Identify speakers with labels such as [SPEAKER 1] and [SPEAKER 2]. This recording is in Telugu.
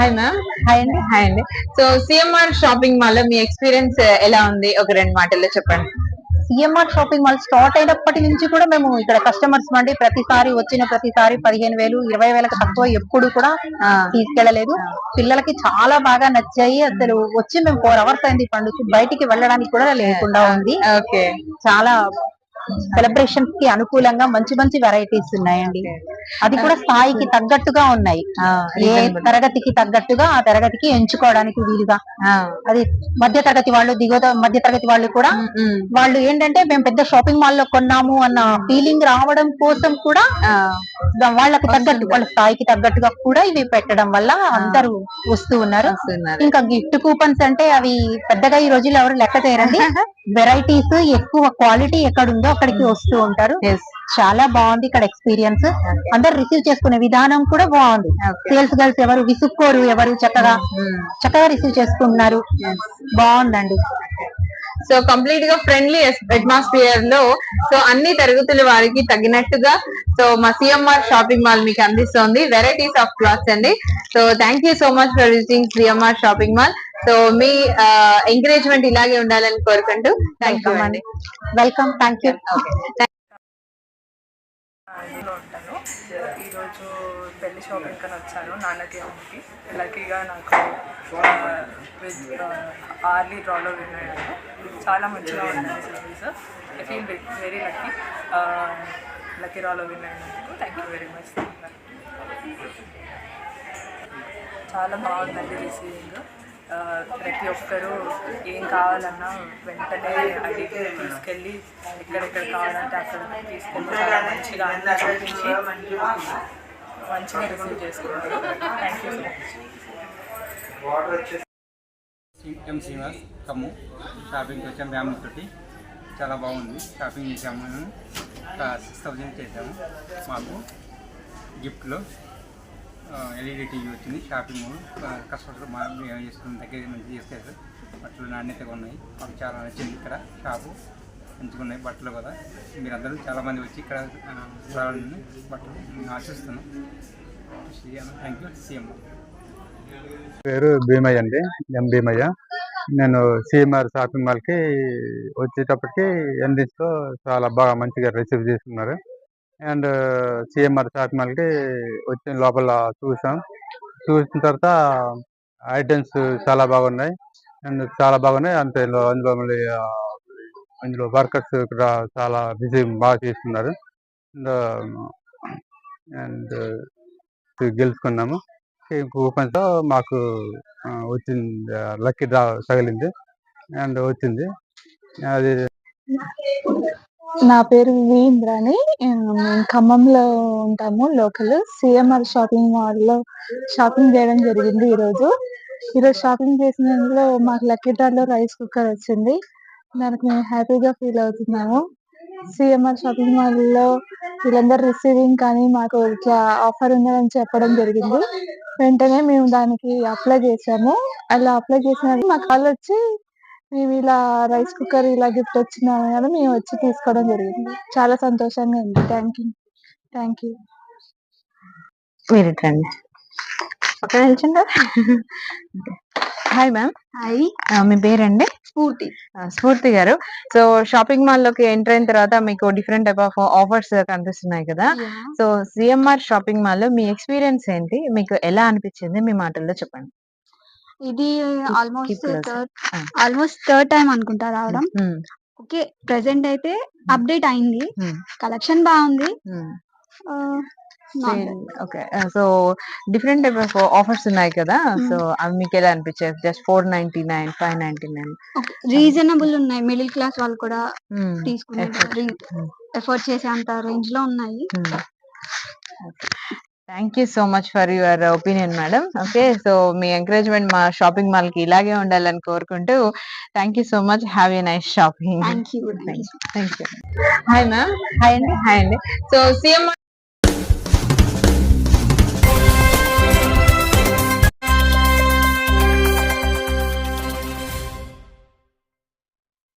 [SPEAKER 1] హాయ్ మ్యామ్
[SPEAKER 2] హాయ్ అండి
[SPEAKER 1] హాయ్ అండి. సో సిఎంఆర్ షాపింగ్ మాల్లో మీ ఎక్స్పీరియన్స్ ఎలా ఉంది? ఒక రెండు మాటల్లో చెప్పండి.
[SPEAKER 2] సిఎంఆర్ షాపింగ్ మాల్ స్టార్ట్ అయినప్పటి నుంచి కూడా మేము ఇక్కడ కస్టమర్స్ నుండి ప్రతిసారి వచ్చిన ప్రతిసారి పదిహేను వేలు ఇరవై వేలకు తక్కువ ఎప్పుడు కూడా తీసుకెళ్ళలేదు పిల్లలకి చాలా బాగా నచ్చాయి. అసలు వచ్చి మేము ఫోర్ అవర్స్ అయింది పండుగ. బయటికి వెళ్ళడానికి కూడా లేకుండా ఉంది.
[SPEAKER 1] ఓకే.
[SPEAKER 2] చాలా సెలబ్రేషన్స్కి అనుకూలంగా మంచి మంచి వెరైటీస్ ఉన్నాయండి. అది కూడా స్థాయికి తగ్గట్టుగా ఉన్నాయి. ఏ తరగతికి తగ్గట్టుగా ఆ తరగతికి ఎంచుకోవడానికి వీలుగా. అది మధ్య తరగతి వాళ్ళు దిగువ మధ్య తరగతి వాళ్ళు కూడా వాళ్ళు ఏంటంటే మేము పెద్ద షాపింగ్ మాల్లో కొన్నాము అన్న ఫీలింగ్ రావడం కోసం కూడా వాళ్ళకి తగ్గట్టు వాళ్ళ స్థాయికి తగ్గట్టుగా కూడా ఇవి పెట్టడం వల్ల అందరూ వస్తూ ఉన్నారు. ఇంకా గిఫ్ట్ కూపన్స్ అంటే అవి పెద్దగా ఈ రోజుల్లో ఎవరు లెక్క చేయరండి. వెరైటీస్ ఎక్కువ క్వాలిటీ ఎక్కడ ఉందో అక్కడికి వస్తూ ఉంటారు. చాలా బాగుంది ఇక్కడ ఎక్స్పీరియన్స్. అందరు రిసీవ్ చేసుకునే విధానం కూడా బాగుంది. సేల్స్ గర్ల్స్ ఎవరు విసుక్కోరు ఎవరు చక్కగా చక్కగా రిసీవ్ చేసుకుంటున్నారు. బాగుందండి.
[SPEAKER 1] సో కంప్లీట్గా ఫ్రెండ్లీ అట్మాస్ఫియర్లో సో అన్ని తరగతుల వారికి తగినట్టుగా సో మా సిఎంఆర్ షాపింగ్ మాల్ మీకు అందిస్తోంది. వెరైటీస్ ఆఫ్ క్లాత్స్ అండి. So thank you so much for visiting CMR shopping mall so me encouragement ఇలాగే ఉండాలని కోరుకుంటూ థ్యాంక్ యూ అండి.
[SPEAKER 2] వెల్కమ్ థ్యాంక్ యూ
[SPEAKER 3] ఈరోజు పెళ్ళి షాపింగ్ అని వచ్చాను నాన్నకి అమ్మకి లక్కీగా నాకు విత్ ఆర్లీ డ్రాలో విన్నాను చాలా మంచిగా ఉన్నాయి service I feel very lucky lucky డ్రాలో విన్నాను థ్యాంక్ యూ వెరీ మచ్ చాలా బాగుందండి రిసీవింగ్ ప్రతి ఒక్కరూ ఏం కావాలన్నా వెంటనే అడిగి తీసుకెళ్ళి ఎక్కడెక్కడ కావాలంటే అక్కడ తీసుకెళ్ళి చాలా మంచిగా అన్నీ చూపించి మంచిగా రిసీవ్ చేసుకుంటారు. Thank you so much
[SPEAKER 4] M Srinivas కమ్ము షాపింగ్కి వచ్చాం ఫ్యామిలీ తోటి చాలా బాగుంది. షాపింగ్ చేసాము మేము సిక్స్ థౌజండ్ చేసాము మాకు గిఫ్ట్లో. ఎల్ఈడి టీవీ వచ్చింది షాపింగ్ మాల్ కస్టమర్స్ మా చేసుకున్న దగ్గర మంచి చేస్తారు? బట్టలు నాణ్యతగా ఉన్నాయి. మాకు చాలా నచ్చింది ఇక్కడ షాపు మంచిగా ఉన్నాయి బట్టలు కదా మీరందరూ చాలామంది వచ్చి ఇక్కడ చూడాలని బట్టలు ఆశిస్తున్నాను. ఆశిస్తున్నాం థ్యాంక్ యూ సీఎం.
[SPEAKER 5] పేరు భీమయ్య అండి. ఎం భీమయ్య. నేను సిఎంఆర్ షాపింగ్ మాల్కి వచ్చేటప్పటికి ఎండిస్తో చాలా బాగా మంచిగా రిసీవ్ చేసుకున్నారు. అండ్ సిఎంఆర్ షాపింగ్ మాల్కి వచ్చిన లోపల చూసాం. చూసిన తర్వాత ఐటమ్స్ చాలా బాగున్నాయి. అండ్ చాలా బాగున్నాయి. అంతే ఇందులో అందులో మళ్ళీ అందులో వర్కర్స్ ఇక్కడ చాలా బిజీ బాగా చేస్తున్నారు. అండ్ గెలుచుకున్నాము. కూపన్తో తో మాకు వచ్చింది లక్కీ డ్రా తగిలింది. అండ్ వచ్చింది. అది
[SPEAKER 6] నా పేరు వీంద్ర అని. మేము ఖమ్మంలో ఉంటాము లోకల్. సిఎంఆర్ షాపింగ్ మాల్లో షాపింగ్ చేయడం జరిగింది ఈరోజు. ఈరోజు షాపింగ్ చేసినందులో మాకు లక్కీ డ్రాలో రైస్ కుక్కర్ వచ్చింది. దానికి మేము హ్యాపీగా ఫీల్ అవుతున్నాము. సిఎంఆర్ షాపింగ్ మాల్లో వీళ్ళందరూ రిసీవింగ్ కానీ మాకు ఇట్లా ఆఫర్ ఉందని చెప్పడం జరిగింది. వెంటనే మేము దానికి అప్లై చేసాము. అలా అప్లై చేసిన మా కాల్ వచ్చి మేము ఇలా రైస్ కుక్కర్ ఇలా గిఫ్ట్ వచ్చిందని కానీ మేము వచ్చి తీసుకోవడం జరిగింది. చాలా సంతోషంగా ఉంది. థ్యాంక్ యూ థ్యాంక్ యూ
[SPEAKER 1] మీరు రండి పక్కన నిల్చుంటారా హాయ్ మ్యామ్
[SPEAKER 2] హాయ్
[SPEAKER 1] మీ పేరండి?
[SPEAKER 2] స్ఫూర్తి.
[SPEAKER 1] స్ఫూర్తి గారు. సో షాపింగ్ మాల్లోకి ఎంటర్ అయిన తర్వాత మీకు డిఫరెంట్ టైప్ ఆఫ్ ఆఫర్స్ కనిపిస్తున్నాయి కదా. సో సిఎంఆర్ షాపింగ్ మాల్లో మీ ఎక్స్పీరియన్స్ ఏంటి? మీకు ఎలా అనిపించింది? మీ మాటల్లో చెప్పండి.
[SPEAKER 6] ఇది almost. Third. Almost third time అనుకుంటా రావడం.
[SPEAKER 1] మ్మ్,
[SPEAKER 6] ఓకే ప్రెసెంట్ అయితే అప్డేట్ అయింది.
[SPEAKER 1] మ్మ్,
[SPEAKER 6] కలెక్షన్ బాగుంది.
[SPEAKER 1] Okay so different type of offers ఉన్నాయి కదా? సో అవి మీకు ఎలా అనిపించాయి? Just four ninety nine five ninety nine
[SPEAKER 6] reasonable ఉన్నాయి. మిడిల్ క్లాస్ వాళ్ళు కూడా తీసుకునే.
[SPEAKER 1] Hmm.
[SPEAKER 6] ఎఫర్ట్ చేసే అంత రేంజ్లో ఉన్నాయి.
[SPEAKER 1] Thank you so much for your opinion madam okay so me encouragement మా షాపింగ్ మాల్కి ఇలాగే ఉండాలని కోరుకుంటూ thank you so much have a nice shopping thank you hi ma'am hi అండి హాయ్ అండి సో సిఎంఆర్